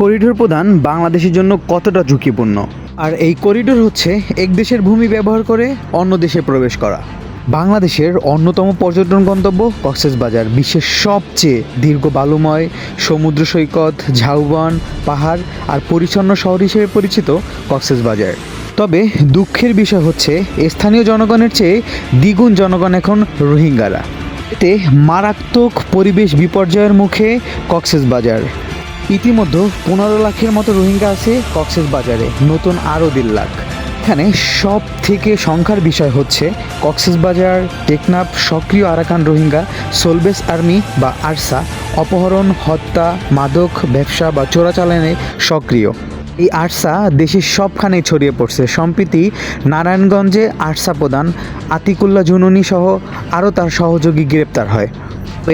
Corridor প্রদান বাংলাদেশের জন্য কতটা ঝুঁকিপূর্ণ? আর এই করিডোর হচ্ছে এক দেশের ভূমি ব্যবহার করে অন্য দেশে প্রবেশ করা। বাংলাদেশের অন্যতম পর্যটন গন্তব্য কক্সবাজার বিশ্বের সবচেয়ে দীর্ঘ বালুময় সমুদ্র সৈকত, ঝাউবন, পাহাড় আর পরিচ্ছন্ন শহর হিসেবে পরিচিত কক্সবাজার তবে দুঃখের বিষয় হচ্ছে, স্থানীয় জনগণের চেয়ে দ্বিগুণ জনগণ এখন রোহিঙ্গারা। এতে মারাত্মক পরিবেশ বিপর্যয়ের মুখে কক্সবাজার ইতিমধ্যে পনেরো লাখের মতো রোহিঙ্গা আছে কক্সবাজারে নতুন আরও দেড় লাখ। এখানে সব থেকে সংখ্যার বিষয় হচ্ছে কক্সবাজার টেকনাফ, সক্রিয় আরাকান রোহিঙ্গা, সোলবেস আর্মি বা আরসা, অপহরণ, হত্যা, মাদক, ব্যবসা বা চোরাচালানে সক্রিয়। এই আরসা দেশের সবখানেই ছড়িয়ে পড়ছে। সম্প্রতি নারায়ণগঞ্জে আরসা প্রধান আতিকুল্লা জুনুনি সহ আরও তার সহযোগী গ্রেপ্তার হয়।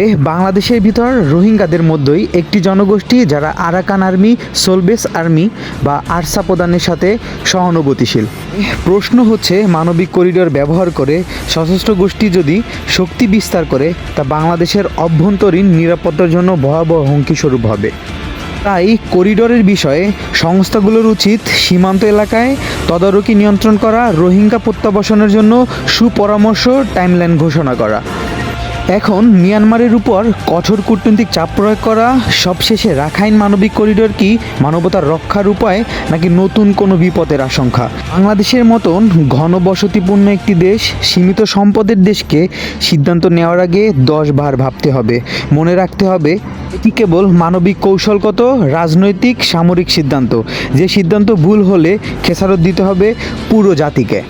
এ বাংলাদেশের ভিতর রোহিঙ্গাদের মধ্যেই একটি জনগোষ্ঠী যারা আরাকান আর্মি, সোলবেস আর্মি বা আরসা প্রদানের সাথে সহানুভূতিশীল। প্রশ্ন হচ্ছে, মানবিক করিডোর ব্যবহার করে সশস্ত্র গোষ্ঠী যদি শক্তি বিস্তার করে, তা বাংলাদেশের অভ্যন্তরীণ নিরাপত্তার জন্য ভয়াবহ হুমকি স্বরূপ হবে। তাই করিডোরের বিষয়ে সংস্থাগুলোর উচিত সীমান্ত এলাকায় তদারকি নিয়ন্ত্রণ করা, রোহিঙ্গা প্রত্যাবাসনের জন্য সুপরামর্শ, টাইমলাইন ঘোষণা করা। এখন মিয়ানমারের উপর কঠোর কূটনৈতিক চাপ প্রয়োগ করা, সবশেষে রাখাইন মানবিক করিডোর কি মানবতার রক্ষার উপায়, নাকি নতুন কোনো বিপদের আশঙ্কা? বাংলাদেশের মতন ঘনবসতিপূর্ণ একটি দেশ, সীমিত সম্পদের দেশকে সিদ্ধান্ত নেওয়ার আগে দশ বার ভাবতে হবে। মনে রাখতে হবে, এটি কেবল মানবিক কৌশলগত রাজনৈতিক, সামরিক সিদ্ধান্ত। যে সিদ্ধান্ত ভুল হলে খেসারত দিতে হবে পুরো জাতিকে।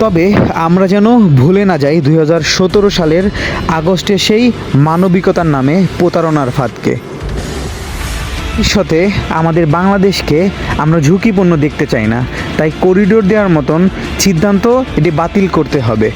তবে আমরা যেন ভুলে না যাই দুই হাজার সতেরো সালের আগস্টে সেই মানবিকতার নামে প্রতারণার ফাঁদকে। ভবিষ্যতে আমাদের বাংলাদেশকে আমরা ঝুঁকিপূর্ণ দেখতে চাই না, তাই করিডোর দেওয়ার মতন সিদ্ধান্ত এটি বাতিল করতে হবে।